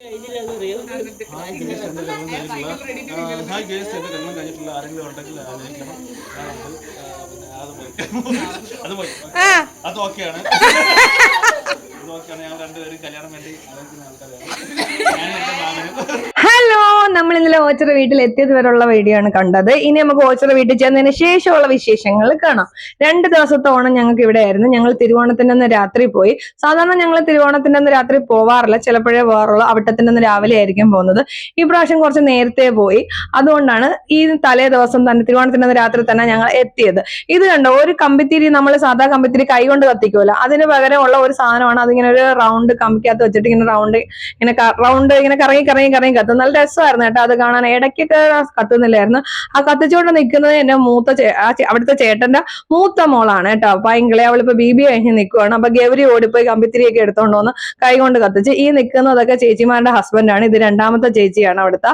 Hi guys എന്റെ കല്യാണം കഴിഞ്ഞിട്ടുള്ള ആ, ഹായ് ഗേസ് എന്റെ കല്യാണം കഴിഞ്ഞിട്ടുള്ള ആരെങ്കിലും ഉണ്ടെങ്കിൽ ആലോചിക്കണം അത് പോയി അത് ഓക്കെയാണ് ഓക്കെയാണ് ഞങ്ങൾ രണ്ടുപേരും കല്യാണം വേണ്ടി ആലോചിക്കുന്ന ആൾക്കാരാണ് ഞാനും എന്റെ മാമനും ഹലോ നമ്മൾ ഇന്നലെ ഓച്ചറ വീട്ടിൽ എത്തിയത് വരെയുള്ള വീഡിയോ ആണ് കണ്ടത്. ഇനി നമുക്ക് ഓച്ചറ വീട്ടിൽ ചെന്നതിന് ശേഷമുള്ള വിശേഷങ്ങൾ കാണാം. രണ്ട് ദിവസത്തെ ഓണം ഞങ്ങൾക്ക് ഇവിടെ ആയിരുന്നു. ഞങ്ങൾ തിരുവോണത്തിന്റെ അന്ന് രാത്രി പോയി. സാധാരണ ഞങ്ങൾ തിരുവോണത്തിന്റെ അന്ന് രാത്രി പോവാറില്ല. ചിലപ്പോഴേ പോകാറുള്ളൂ അവിട്ടത്തിന്റെ അന്ന് രാവിലെ ആയിരിക്കും പോകുന്നത്. ഈ പ്രാവശ്യം കുറച്ച് നേരത്തെ പോയി. അതുകൊണ്ടാണ് ഈ തലേ ദിവസം തന്നെ തിരുവോണത്തിന്റെ അന്ന് രാത്രി തന്നെ ഞങ്ങൾ എത്തിയത്. ഇത് കണ്ടോ? ഒരു കമ്പിത്തിരി നമ്മൾ സാധാ കമ്പിത്തിരി കൈകൊണ്ട് കത്തിക്കുമല്ലോ അതിന് പകരമുള്ള ഒരു സാധനമാണ്. അതിങ്ങനെ ഒരു റൗണ്ട് കമ്പിക്കകത്ത് വെച്ചിട്ട് ഇങ്ങനെ റൗണ്ട് ഇങ്ങനെ റൗണ്ട് ഇങ്ങനെ കറങ്ങി കറങ്ങി കറങ്ങി കത്തും. നല്ല രസമായിരുന്നു അത് കാണാൻ ഇടയ്ക്കൊക്കെ കത്തുന്നില്ലായിരുന്നു. ആ കത്തിച്ചുകൊണ്ട് നിൽക്കുന്നത് എന്റെ മൂത്ത അവിടുത്തെ ചേട്ടന്റെ മൂത്ത മോളാണ് കേട്ടോ. പൈങ്കിളെ അവളിപ്പോ ബി ബി കഴിഞ്ഞ് നിൽക്കുവാണ് അപ്പൊ ഗൗരി ഓടിപ്പോയി കമ്പിത്തിരിയൊക്കെ എടുത്തോണ്ട് വന്ന് കൈകൊണ്ട് കത്തിച്ച് ഈ നിൽക്കുന്നതൊക്കെ ചേച്ചിമാരുടെ ഹസ്ബൻഡാണ് ഇത് രണ്ടാമത്തെ ചേച്ചിയാണ് അവിടുത്തെ.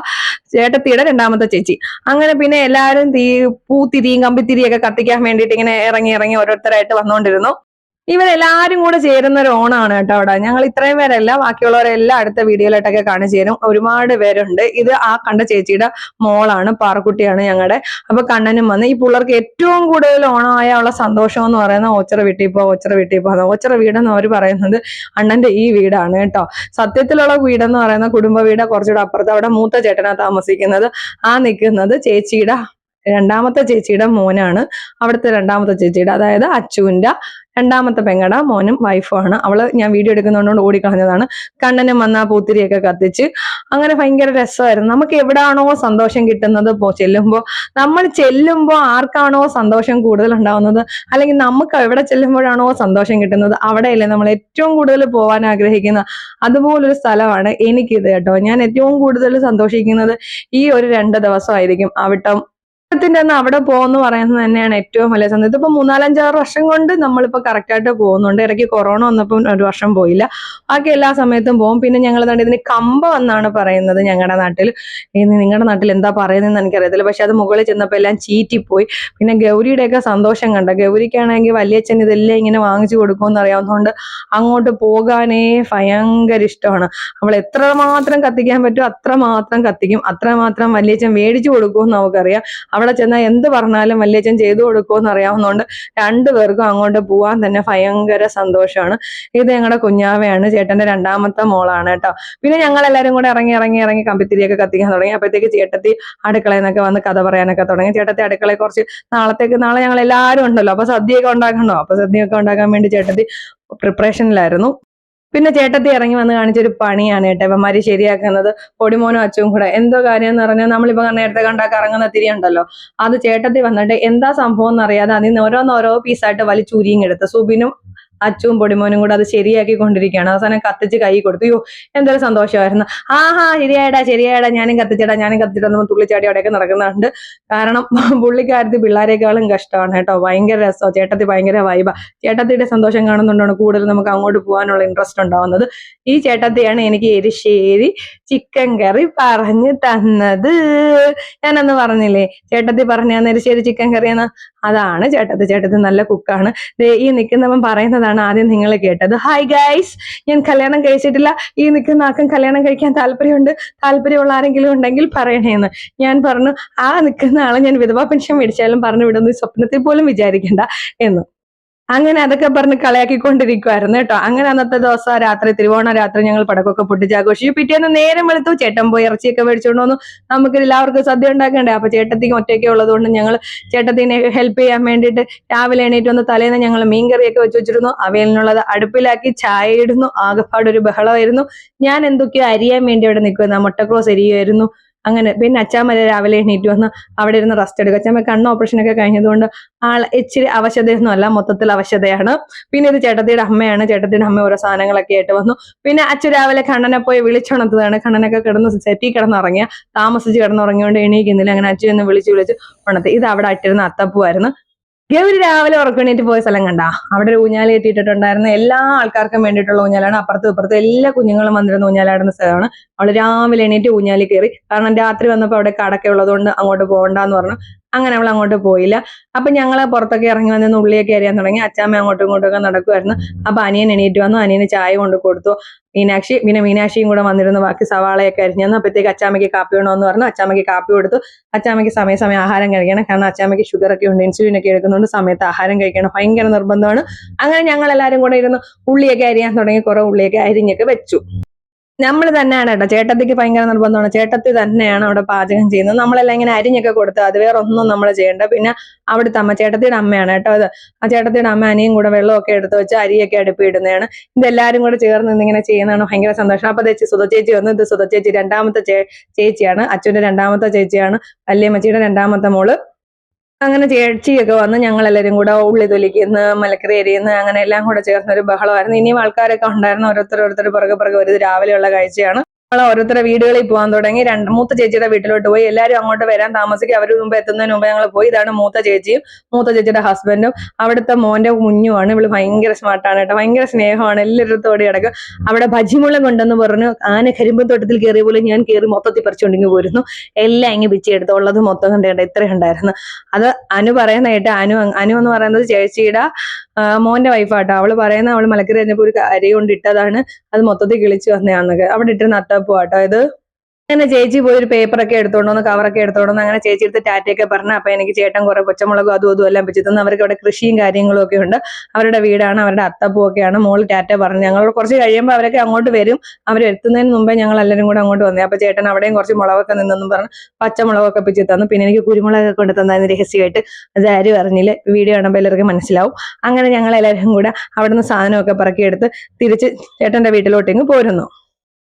ചേട്ടത്തിയുടെ രണ്ടാമത്തെ ചേച്ചി. അങ്ങനെ പിന്നെ എല്ലാവരും തീ പൂത്തിരിയും കമ്പിത്തിരിയൊക്കെ കത്തിക്കാൻ വേണ്ടിയിട്ട് ഇങ്ങനെ ഇറങ്ങി ഇറങ്ങി ഓരോരുത്തരായിട്ട് വന്നുകൊണ്ടിരുന്നു ഇവരെല്ലാരും കൂടെ ചേരുന്ന ഒരു ഓണാണ് കേട്ടോ അവിടെ. ഞങ്ങൾ ഇത്രയും പേരല്ല ബാക്കിയുള്ളവരെല്ലാം അടുത്ത വീഡിയോയിലോട്ടൊക്കെ കാണിച്ചു തരും. ഒരുപാട് പേരുണ്ട്. ഇത് ആ കണ്ട ചേച്ചിയുടെ മോളാണ് പാറക്കുട്ടിയാണ് ഞങ്ങളുടെ അപ്പൊ കണ്ണനും വന്ന് ഈ പിള്ളേർക്ക് ഏറ്റവും കൂടുതൽ ഓണമായ ഉള്ള സന്തോഷം എന്ന് പറയുന്ന ഓച്ചറ വീട്ടിൽ പോ ഓച്ചറ വീട്ടിൽ പോ ഓച്ചറ വീടെന്ന് അവർ പറയുന്നത് അണ്ണന്റെ ഈ വീടാണ് കേട്ടോ. സത്യത്തിലുള്ള വീടെന്ന് പറയുന്ന കുടുംബ വീട് കുറച്ചുകൂടെ അപ്പുറത്ത് അവിടെ മൂത്ത ചേട്ടനാ താമസിക്കുന്നത്. ആ നിൽക്കുന്നത് ചേച്ചിയുടെ രണ്ടാമത്തെ ചേച്ചിയുടെ മോനാണ്. അവിടുത്തെ രണ്ടാമത്തെ ചേച്ചിയുടെ അതായത് അച്ചുവിന്റെ രണ്ടാമത്തെ പെങ്ങട മോനും വൈഫുമാണ് അവൾ ഞാൻ വീഡിയോ എടുക്കുന്നതുകൊണ്ട് ഓടിക്കളഞ്ഞതാണ്. കണ്ണനും വന്ന പൂത്തിരിയൊക്കെ കത്തിച്ച് അങ്ങനെ ഭയങ്കര രസമായിരുന്നു. നമുക്ക് എവിടാണോ സന്തോഷം കിട്ടുന്നത് പോ ചെല്ലുമ്പോൾ നമ്മൾ ചെല്ലുമ്പോൾ ആർക്കാണോ സന്തോഷം കൂടുതൽ ഉണ്ടാവുന്നത് അല്ലെങ്കിൽ നമുക്ക് എവിടെ ചെല്ലുമ്പോഴാണോ സന്തോഷം കിട്ടുന്നത്? അവിടെയല്ലേ നമ്മൾ ഏറ്റവും കൂടുതൽ പോകാൻ ആഗ്രഹിക്കുന്ന? അതുപോലൊരു സ്ഥലമാണ് എനിക്കിത് കേട്ടോ. ഞാൻ ഏറ്റവും കൂടുതൽ സന്തോഷിക്കുന്നത് ഈ ഒരു രണ്ട് ദിവസമായിരിക്കും. അവിട്ടം ത്തിന്റെ അന്ന് അവിടെ പോകുന്നു പറയുന്നത് തന്നെയാണ് ഏറ്റവും വലിയ സന്ദേശം ഇതിപ്പോ മൂന്നാലഞ്ചാറ് വർഷം കൊണ്ട് നമ്മളിപ്പോ കറക്റ്റ് ആയിട്ട് പോകുന്നുണ്ട്. ഇടയ്ക്ക് കൊറോണ വന്നപ്പോൾ ഒരു വർഷം പോയില്ല. ബാക്കി എല്ലാ സമയത്തും പോകും. പിന്നെ ഞങ്ങൾ ഇതിന് കമ്പം എന്നാണ് പറയുന്നത് ഞങ്ങളുടെ നാട്ടിൽ നിങ്ങളുടെ നാട്ടിൽ എന്താ പറയുന്നതെന്ന് എനിക്കറിയത്തില്ല. പക്ഷെ അത് മുകളിൽ ചെന്നപ്പോൾ എല്ലാം ചീറ്റിപ്പോയി. പിന്നെ ഗൗരിയുടെയൊക്കെ സന്തോഷം കണ്ട. ഗൗരിക്കാണെങ്കിൽ വലിയച്ഛൻ ഇതെല്ലാം ഇങ്ങനെ വാങ്ങിച്ചു കൊടുക്കുമെന്ന് അറിയാവുന്നതുകൊണ്ട് അങ്ങോട്ട് പോകാനേ ഭയങ്കര ഇഷ്ടമാണ്. അവൾ എത്രമാത്രം കത്തിക്കാൻ പറ്റുമോ അത്രമാത്രം കത്തിക്കും. അത്രമാത്രം വലിയച്ഛൻ മേടിച്ചു കൊടുക്കുമെന്ന് നമുക്കറിയാം. അവിടെ ചെന്നാൽ എന്ത് പറഞ്ഞാലും വല്യച്ഛൻ ചെയ്തു കൊടുക്കുമെന്ന് അറിയാവുന്നതുകൊണ്ട് രണ്ടുപേർക്കും അങ്ങോട്ട് പോവാൻ തന്നെ ഭയങ്കര സന്തോഷമാണ് ഇത് ഞങ്ങളുടെ കുഞ്ഞാവയാണ് ചേട്ടന്റെ രണ്ടാമത്തെ മോളാണ് കേട്ടോ. പിന്നെ ഞങ്ങൾ എല്ലാവരും കൂടെ ഇറങ്ങി ഇറങ്ങി ഇറങ്ങി കമ്പിത്തിരിയൊക്കെ കത്തിക്കാൻ തുടങ്ങി. അപ്പോഴത്തേക്ക് ചേട്ടത്തി അടുക്കളയിൽ നിന്നൊക്കെ വന്ന് കഥ പറയാനൊക്കെ തുടങ്ങി. ചേട്ടത്തി അടുക്കളയെ കുറച്ച് നാളത്തേക്ക് നാളെ ഞങ്ങൾ എല്ലാവരും ഉണ്ടല്ലോ. അപ്പൊ സദ്യയൊക്കെ ഉണ്ടാക്കണോ? അപ്പൊ സദ്യയൊക്കെ ഉണ്ടാക്കാൻ വേണ്ടി ചേട്ടത്തി പ്രിപ്പറേഷനിലായിരുന്നു പിന്നെ ചേട്ടത്തി ഇറങ്ങി വന്ന് കാണിച്ചൊരു പണിയാണ് കേട്ടോ ഇവന്മാര് ശരിയാക്കുന്നത്. പൊടിമോനും അച്ചും കൂടെ. എന്തോ കാര്യം എന്ന് പറഞ്ഞാൽ നമ്മളിപ്പോ നേരത്തെ കണ്ടാ കറങ്ങുന്ന തിരി ഉണ്ടല്ലോ. അത് ചേട്ടത്തി വന്നിട്ട് എന്താ സംഭവം എന്നറിയാതെ അതിൽ നിന്ന് ഓരോന്നോരോ പീസായിട്ട് വലിച്ചുരിയും എടുത്ത്. സുബിനും അച്ചുവും പൊടിമോനും കൂടെ അത് ശരിയാക്കി കൊണ്ടിരിക്കുകയാണ് അവസാനം കത്തിച്ച് കൈ കൊടുത്തു. യോ എന്തൊരു സന്തോഷമായിരുന്നു. ആ ഹാ ശരിയായടാ ശരിയായടാ ഞാനും കത്തിച്ചടാ ഞാനും കത്തിച്ചിട്ടെന്ന് തുള്ളിച്ചാടി അവിടെയൊക്കെ നടക്കുന്നുണ്ട്. കാരണം പുള്ളിക്കാരത്തി പിള്ളേരെക്കാളും കഷ്ടമാണ് കേട്ടോ. ഭയങ്കര രസമാണ് ചേട്ടത്തി ഭയങ്കര വൈബ ചേട്ടത്തിയുടെ സന്തോഷം കാണുന്നുണ്ടാണ് കൂടുതൽ നമുക്ക് അങ്ങോട്ട് പോകാനുള്ള ഇൻട്രസ്റ്റ് ഉണ്ടാവുന്നത്. ഈ ചേട്ടത്തിയാണ് എനിക്ക് എരിശ്ശേരി ചിക്കൻ കറി പറഞ്ഞു തന്നത്. ഞാനന്ന് പറഞ്ഞില്ലേ ചേട്ടത്തി പറഞ്ഞു ശരി ചിക്കൻ കറിയെന്ന്? അതാണ് ചേട്ടത്തി. ചേട്ടത്തി നല്ല കുക്കാണ്. ഈ നിൽക്കുന്നവൻ പറയുന്നതാണ് ആദ്യം നിങ്ങൾ കേട്ടത്. ഹായ് ഗൈസ് ഞാൻ കല്യാണം കഴിച്ചിട്ടില്ല. ഈ നിൽക്കുന്ന ആർക്കും കല്യാണം കഴിക്കാൻ താല്പര്യമുണ്ട്. താല്പര്യമുള്ള ആരെങ്കിലും ഉണ്ടെങ്കിൽ പറയണേന്ന്. ഞാൻ പറഞ്ഞു ആ നിൽക്കുന്ന ആളെ ഞാൻ വിധവാ പെൻഷൻ മേടിച്ചാലും പറഞ്ഞു വിടുന്നു സ്വപ്നത്തിൽ പോലും വിചാരിക്കണ്ട എന്ന്. അങ്ങനെ അതൊക്കെ പറഞ്ഞ് കളയാക്കിക്കൊണ്ടിരിക്കുവായിരുന്നു കേട്ടോ. അങ്ങനെ അന്നത്തെ ദിവസം രാത്രി തിരുവോണ രാത്രി ഞങ്ങൾ പടക്കമൊക്കെ പൊട്ടിച്ചാഘോഷിച്ചു. പിറ്റേന്ന് നേരം വെളുത്തു ചേട്ടൻ പോയി ഇറച്ചിയൊക്കെ മേടിച്ചുകൊണ്ട് വന്നു. നമുക്ക് എല്ലാവർക്കും സദ്യ ഉണ്ടാക്കണ്ടേ? അപ്പൊ ചേട്ടത്തിക്ക് ഒറ്റയ്ക്ക് ഉള്ളതുകൊണ്ട് ഞങ്ങൾ ചേട്ടത്തിനെ ഹെൽപ്പ് ചെയ്യാൻ വേണ്ടിയിട്ട് രാവിലെ എണീറ്റ് വന്ന് തലേന്ന് ഞങ്ങൾ മീൻകറിയൊക്കെ വെച്ച് വെച്ചിരുന്നു. അവയിലുള്ളത് അടുപ്പിലാക്കി ചായ ഇടുന്നു. ആകെപ്പാടൊരു ബഹളമായിരുന്നു. ഞാൻ എന്തൊക്കെയോ അരിയാൻ വേണ്ടി അവിടെ നിൽക്കുന്ന മുട്ടക്രോസ് അരിയുമായിരുന്നു. അങ്ങനെ പിന്നെ അച്ചാമ്മ രാവിലെ എണീറ്റ് വന്ന് അവിടെ ഇരുന്ന് റെസ്റ്റ് എടുക്കുക അച്ചാമ്മ കണ്ണ് ഓപ്പറേഷൻ ഒക്കെ കഴിഞ്ഞതുകൊണ്ട് ആൾ ഇച്ചിരി അവശതയൊന്നും അല്ല മൊത്തത്തിൽ അവശതയാണ്. പിന്നെ ഇത് ചേട്ടത്തിയുടെ അമ്മയാണ്. ചേട്ടത്തിയുടെ അമ്മ ഓരോ സാധനങ്ങളൊക്കെ ആയിട്ട് വന്നു. പിന്നെ അച്ഛൻ രാവിലെ കണ്ണനെ പോയി വിളിച്ചുണർത്തതാണ്. കണ്ണനൊക്കെ കിടന്ന് സെറ്റി കിടന്നുറങ്ങിയ താമസിച്ച് കിടന്നുറങ്ങിയോണ്ട് എണീക്കുന്നില്ല. അങ്ങനെ അച്ഛൻ വിളിച്ച് വിളിച്ച് ഉണർത്തി. ഇത് അവിടെ അട്ടിരുന്ന അത്തപ്പുവായിരുന്നു. ഗൗരി രാവിലെ ഉറക്കണീറ്റ് പോയ സ്ഥലം കണ്ട. അവിടെ ഒരു ഊഞ്ഞാല കെട്ടിയിട്ടുണ്ടായിരുന്ന എല്ലാ ആൾക്കാർക്കും വേണ്ടിയിട്ടുള്ള ഊഞ്ഞാലാണ്. അപ്പുറത്തും ഇപ്പുറത്തും എല്ലാ കുഞ്ഞുങ്ങളും വന്നിരുന്ന ഊഞ്ഞാലാടുന്ന സ്ഥലമാണ്. അവൾ രാവിലെ എണീറ്റ് ഊഞ്ഞാലി കയറി. കാരണം രാത്രി വന്നപ്പോൾ അവിടെ കടക്കെ ഉള്ളതുകൊണ്ട് അങ്ങോട്ട് പോകണ്ടെന്ന് പറഞ്ഞു. അങ്ങനെ അവൾ അങ്ങോട്ട് പോയില്ല. അപ്പൊ ഞങ്ങൾ പുറത്തൊക്കെ ഇറങ്ങി വന്ന് ഉള്ളിയൊക്കെ അറിയാൻ തുടങ്ങി. അച്ചാമ്മ അങ്ങോട്ടും ഇങ്ങോട്ടും ഒക്കെ നടക്കുമായിരുന്നു അപ്പൊ അനിയൻ എണീറ്റ് വന്നു. അനിയന് ചായ കൊണ്ട് കൊടുത്തു. മീനാക്ഷി പിന്നെ മീനാക്ഷിയും കൂടെ വന്നിരുന്നു. ബാക്കി സവാളയൊക്കെ അരിഞ്ഞു തന്നു. അപ്പോഴത്തേക്ക് അച്ചാമ്മയ്ക്ക് കാപ്പി വേണമെന്ന് പറഞ്ഞു. അച്ചാമ്മയ്ക്ക് കാപ്പി കൊടുത്തു. അച്ചാമ്മയ്ക്ക് സമയ സമയം ആഹാരം കഴിക്കണം. കാരണം അച്ചാമ്മയ്ക്ക് ഷുഗർ ഒക്കെ ഉണ്ട്. ഇൻസുലിൻ ഒക്കെ എടുക്കുന്നുണ്ട് സമയത്ത് ആഹാരം കഴിക്കണം. ഭയങ്കര നിർബന്ധമാണ്. അങ്ങനെ ഞങ്ങൾ എല്ലാവരും കൂടെ ഇരുന്ന് ഉള്ളിയൊക്കെ അരിയാൻ തുടങ്ങി. കുറെ ഉള്ളിയൊക്കെ അരിഞ്ഞൊക്കെ വെച്ചു. നമ്മൾ തന്നെയാണ് കേട്ടോ. ചേട്ടത്തിക്ക് ഭയങ്കര നിർബന്ധമാണ്. ചേട്ടത്തി തന്നെയാണ് അവിടെ പാചകം ചെയ്യുന്നത്. നമ്മളെല്ലാം ഇങ്ങനെ അരിഞ്ഞൊക്കെ കൊടുത്ത് അത് വേറെ ഒന്നും നമ്മൾ ചെയ്യേണ്ട. പിന്നെ അവിടുത്തെ അമ്മ ചേട്ടത്തിയുടെ അമ്മയാണ് കേട്ടോ അത്. ആ ചേട്ടത്തിയുടെ അമ്മ അനിയും കൂടെ വെള്ളമൊക്കെ എടുത്ത് വെച്ച് അരിയൊക്കെ അടുപ്പിടുന്നതാണ്. ഇതെല്ലാവരും കൂടെ ചേർന്ന് ഇന്നിങ്ങനെ ചെയ്യുന്നതാണ് ഭയങ്കര സന്തോഷം. അപ്പൊ ചേച്ചി സുധ ചേച്ചി വന്നു. ഇത് സുധ ചേച്ചി രണ്ടാമത്തെ ചേച്ചിയാണ്. അച്ഛന്റെ രണ്ടാമത്തെ ചേച്ചിയാണ്. വല്യമ്മച്ചിയുടെ രണ്ടാമത്തെ മോൾ. അങ്ങനെ ചേച്ചിയൊക്കെ വന്ന് ഞങ്ങൾ എല്ലാവരും കൂടെ ഉള്ളി തൊലിക്കുന്ന മലക്കറി എരിയുന്ന അങ്ങനെ എല്ലാം കൂടെ ചേർന്ന ഒരു ബഹളമായിരുന്നു. ഇനിയും ആൾക്കാരൊക്കെ ഉണ്ടായിരുന്നു. ഓരോരുത്തർ ഓരോരുത്തർ പുറകെ പുറകെ ഒരു രാവിലെയുള്ള കാഴ്ചയാണ്. ഓരോരുത്തരുടെ വീടുകളിൽ പോകാൻ തുടങ്ങി. രണ്ട് മൂത്ത ചേച്ചിയുടെ വീട്ടിലോട്ട് പോയി. എല്ലാവരും അങ്ങോട്ട് വരാൻ താമസിക്കും. അവർ മുമ്പ് എത്തുന്നതിന് മുമ്പ് ഞങ്ങൾ പോയി. ഇതാണ് മൂത്ത ചേച്ചിയും മൂത്ത ചേച്ചിയുടെ ഹസ്ബൻഡും അവിടുത്തെ മോന്റെ കുഞ്ഞുമാണ്. ഇവൾ ഭയങ്കര സ്മാർട്ടാണ് കേട്ടോ. ഭയങ്കര സ്നേഹമാണ്. എല്ലാവരുടെ ഓടി കിടക്കും അവിടെ ഭജിമുളം കൊണ്ടെന്ന് പറഞ്ഞു. ആന കരിമ്പത്തോട്ടത്തിൽ കയറിയ പോലെ ഞാൻ കയറി മൊത്തത്തിൽ പറിച്ചുകൊണ്ടിങ്ങ് പോരുന്നു. എല്ലാം അങ്ങ് പിച്ചെടുത്ത് ഉള്ളത് മൊത്തം കണ്ടേണ്ട ഇത്ര ഉണ്ടായിരുന്നു. അത് അനു പറയുന്ന കേട്ട് അനു അനു എന്ന് പറയുന്നത് ചേച്ചിയുടെ മോന്റെ വൈഫാട്ടോ അവൾ പറയുന്ന അവൾ മലക്കറി കഴിഞ്ഞപ്പോ ഒരു അരി കൊണ്ട് ഇട്ടതാണ്. അത് മൊത്തത്തിൽ കിളിച്ചു വന്നതാന്നൊക്കെ അവിടെ ഇട്ടിരുന്ന അത്തപ്പൂ ആട്ടോ ഇത്. അങ്ങനെ ചേച്ചി പോയി ഒരു എടുത്തോണ്ട് ഒന്ന് കവറൊക്കെ എടുത്തോണ്ട് അങ്ങനെ ചേച്ചി എടുത്ത് ടാറ്റയൊക്കെ പറഞ്ഞു അപ്പൊ എനിക്ക് ചേട്ടൻ കുറെ പച്ചമുളകും അതും അതും എല്ലാം വെച്ച് തന്നു അവർക്ക് അവിടെ കൃഷിയും കാര്യങ്ങളും ഒക്കെ ഉണ്ട്. അവരുടെ വീടാണ് അവരുടെ അത്തപ്പൂ ഒക്കെയാണ് മോൾ ടാറ്റ പറഞ്ഞു ഞങ്ങൾ കുറച്ച് കഴിയുമ്പോൾ അവരൊക്കെ അങ്ങോട്ട് വരും. അവർ എത്തുന്നതിന് മുമ്പേ ഞങ്ങൾ എല്ലാവരും കൂടെ അങ്ങോട്ട് വന്നേ. അപ്പൊ ചേട്ടൻ അവിടെയും കുറച്ച് മുളകൊക്കെ നിന്നെന്നും പറഞ്ഞു പച്ചമുളകൊക്കെ പിച്ചു തന്നു. പിന്നെ എനിക്ക് കുരുമുളകൊക്കെ കൊണ്ട് തന്നായിരുന്നു രഹസ്യമായിട്ട്. അത് ആരും അറിഞ്ഞില്ല. വീഡിയോ കാണുമ്പോൾ എല്ലാവർക്കും മനസ്സിലാവും. അങ്ങനെ ഞങ്ങൾ എല്ലാവരും കൂടെ അവിടുന്ന് സാധനമൊക്കെ പറക്കിയെടുത്ത് തിരിച്ച് ചേട്ടന്റെ വീട്ടിലോട്ടിങ്ങ് പോരുന്നു.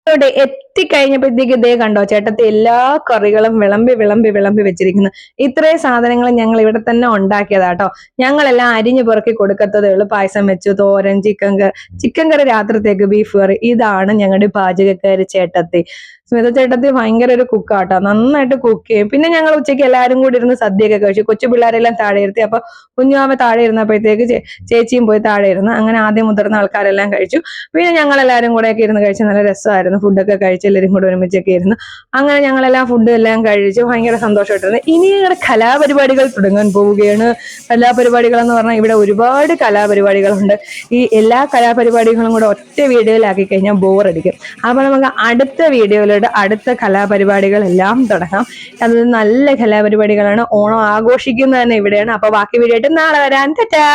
ഇവിടെ എത്തിക്കഴിഞ്ഞപ്പോഴത്തേക്ക് ഇതേ കണ്ടോ ചേട്ടത്തെ എല്ലാ കറികളും വിളമ്പി വിളമ്പി വിളമ്പി വെച്ചിരിക്കുന്നു. ഇത്രയും സാധനങ്ങൾ ഞങ്ങൾ ഇവിടെ തന്നെ ഉണ്ടാക്കിയതാട്ടോ. ഞങ്ങളെല്ലാം അരിഞ്ഞു പെറുക്കി കൊടുക്കത്തതേ ഉള്ളൂ പായസം വെച്ചു തോരൻ ചിക്കൻ കറി ചിക്കൻ കറി രാത്രിത്തേക്ക് ബീഫ് കറി ഇതാണ് ഞങ്ങളുടെ പാചകക്കാരി ചേട്ടത്തി. സ്മിത ചേട്ടത്തി ഭയങ്കര ഒരു കുക്കാട്ടോ. നന്നായിട്ട് കുക്ക് ചെയ്യും. പിന്നെ ഞങ്ങൾ ഉച്ചയ്ക്ക് എല്ലാവരും കൂടി ഇരുന്ന് സദ്യയൊക്കെ കഴിച്ചു. കൊച്ചു പിള്ളേരെല്ലാം താഴെ ഇരുത്തി. അപ്പൊ കുഞ്ഞുമാമ താഴെ ഇരുന്നപ്പോഴത്തേക്ക് ചേച്ചിയും പോയി താഴെ ഇരുന്ന് അങ്ങനെ ആദ്യം മുതിർന്ന ആൾക്കാരെല്ലാം കഴിച്ചു. പിന്നെ ഞങ്ങൾ എല്ലാവരും കൂടെ ഒക്കെ ഇരുന്ന് കഴിച്ച് നല്ല രസമായിരുന്നു. ഫുഡൊക്കെ കഴിച്ച് എല്ലാവരും കൂടെ ഒരുമിച്ചൊക്കെ ഇരുന്ന് അങ്ങനെ ഞങ്ങളെല്ലാം ഫുഡ് എല്ലാം കഴിച്ചു ഭയങ്കര സന്തോഷമായിട്ടിരുന്നു. ഇനി ഞങ്ങളുടെ കലാപരിപാടികൾ തുടങ്ങാൻ പോവുകയാണ്. കലാപരിപാടികൾ എന്ന് പറഞ്ഞാൽ ഇവിടെ ഒരുപാട് കലാപരിപാടികളുണ്ട്. ഈ എല്ലാ കലാപരിപാടികളും കൂടെ ഒറ്റ വീഡിയോയിലാക്കി കഴിഞ്ഞാൽ ബോറടിക്കും അപ്പോൾ നമുക്ക് അടുത്ത വീഡിയോയിലൂടെ അടുത്ത കലാപരിപാടികളെല്ലാം തുടങ്ങാം. അത് നല്ല കലാപരിപാടികളാണ്. ഓണം ആഘോഷിക്കുന്നത് തന്നെ ഇവിടെയാണ്. അപ്പൊ ബാക്കി വീഡിയോ ആയിട്ട് നാളെ വരാൻ ടാറ്റാ!